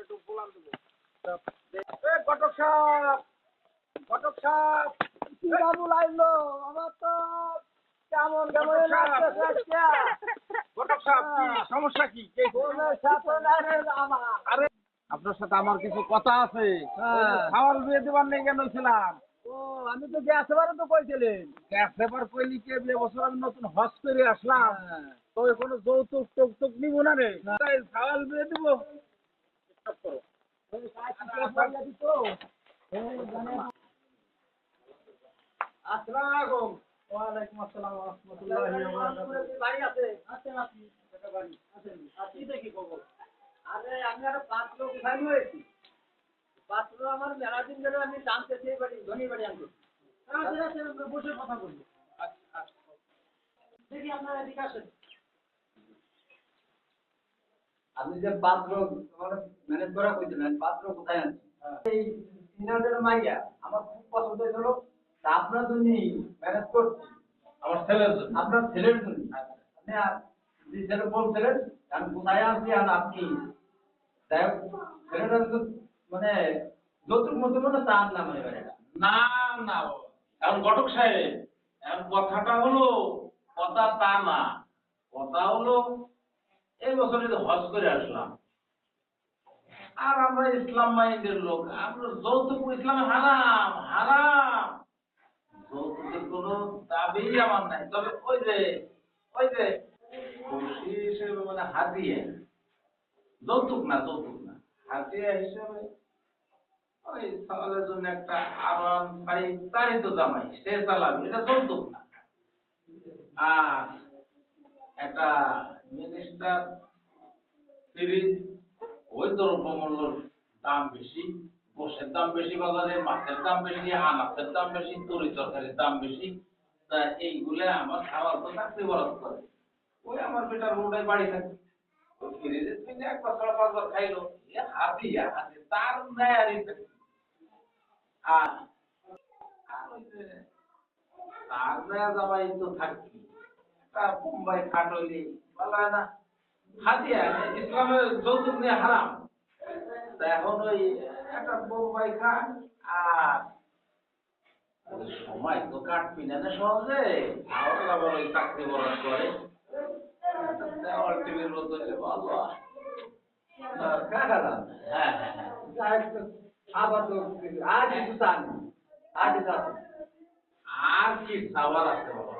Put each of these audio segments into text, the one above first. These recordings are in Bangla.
একটু বলান দেবো ঘটক সাহেব ঘটক সাহেব বাবুল আইলো আমার তো কেমন কেমন ঘটক সাহেব কি সমস্যা কি কে বোনের সাথে নারে আমার। আরে আপনার সাথে আমার কিছু কথা আছে। হ্যাঁ। খাওয়ার বিয়ে দেবার নেই কেন ছিলাম? ও আমি তো গ্যাস এবারে তো কইছিলেন। গ্যাস এবার কইলি কে বিয়ে বছর আমি নতুন হজ করে আসলাম। তো কোনো যৌতুক টৌতুক নিব না রে। তাই খাওয়ার বিয়ে দিব। পাত্র আমার মেলা দিন ধরে আমি জানতেছি এই বাড়ি ধনী বাড়ি আনতে। বসে কথা বলব। দেখি আপনারা এদিকে আসেন। আপনি যে পাত্র ম্যানেজ করা কইছিলেন পাত্র কোথায় আছে এই ইনাদের মাইয়া আমার খুব পছন্দ হয়েছিল তা আপনার জন্য ম্যানেজ করছি। আমার ছেলের জন্য। আপনার ছেলের জন্য? আপনি যে ছেলে বলছিলেন আমি কোথায় আছি আর আপনি? তাই হোক, ছেলেটা মানে যৌতুক মতো মনে চান না মানে বেড়াটা না না এখন ঘটক সাহেব এখন কথাটা হলো কথা তা না। কথা হলো এই বছরে হজ করে আসলাম। আর আমরা ইসলাম মাইন্ডের লোক, আমরা যৌতুক, ইসলামে হারাম হারাম। যৌতুকের কোনো দাবি আমার নাই। তবে ওই যে ওই যে খুশি হিসেবে মানে হাতিয়ে যৌতুক না যৌতুক না। হাতিয়া হিসেবে ওই সকালের জন্য একটা আরাম পাই, তারই তো জামাই, সে চালাবে, এটা যৌতুক না। আর একটা মিনিস্টার ফ্রিজ ওই দ্রব্যমূল্যর দাম বেশি গোশের দাম বেশি বাজারে মাছের দাম বেশি, আনাজের দাম বেশি, তরি তরকারির দাম বেশি। তা এইগুলো আমার খাবার তো চাকরি বরাদ করে। ওই আমার বেটার রোডে বাড়ি থাকে। ফ্রিজে তুমি একবার ছড়া পাঁচবার খাইলো। এ হাতি তার নেয় আর আর ওই তার নেয়া জামাই তো থাকি মুম্বাই খাট হইলে বলা না। হাতিয়া ইসলামের যৌতুক নিয়ে হারাম। তা এখন ওই একটা বোম্বাই খান আর সময় তো কাটবি না সহজে। আবার আবার ওই চাকরি বরাদ করে। টিভির মতো ভালো হয়। হ্যাঁ হ্যাঁ। আবার তো আর কিছু চান আর কিছু আর কি সাবার আছে বাবা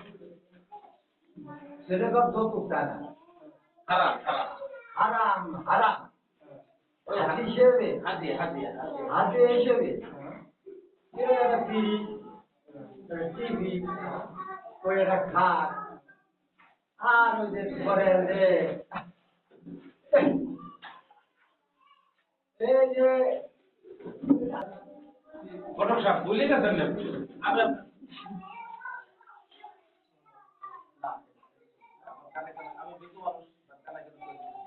চায় না। খারাপ খারাপ হারাম হারাম। ওই হাতি হিসেবে হাতি হিসেবে। একটা ফ্রিজ টিভি ওই একটা খাট আর ওই যে ঘরের যে এই যে ঘটক ভুলে গেছেন আমরা মুরব্বী ছেলে বাপ বাড়িতে কি চায় না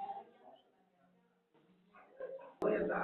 ওই একটা না হাত যৌতুক খারাপ যৌতুক খারাপ আপনার মায়ের যা দিবেন সে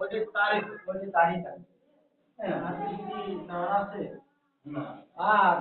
ওই তারিখ ওই তারই থাকে হ্যাঁ আর কিছু কি নেওয়ার আছে আর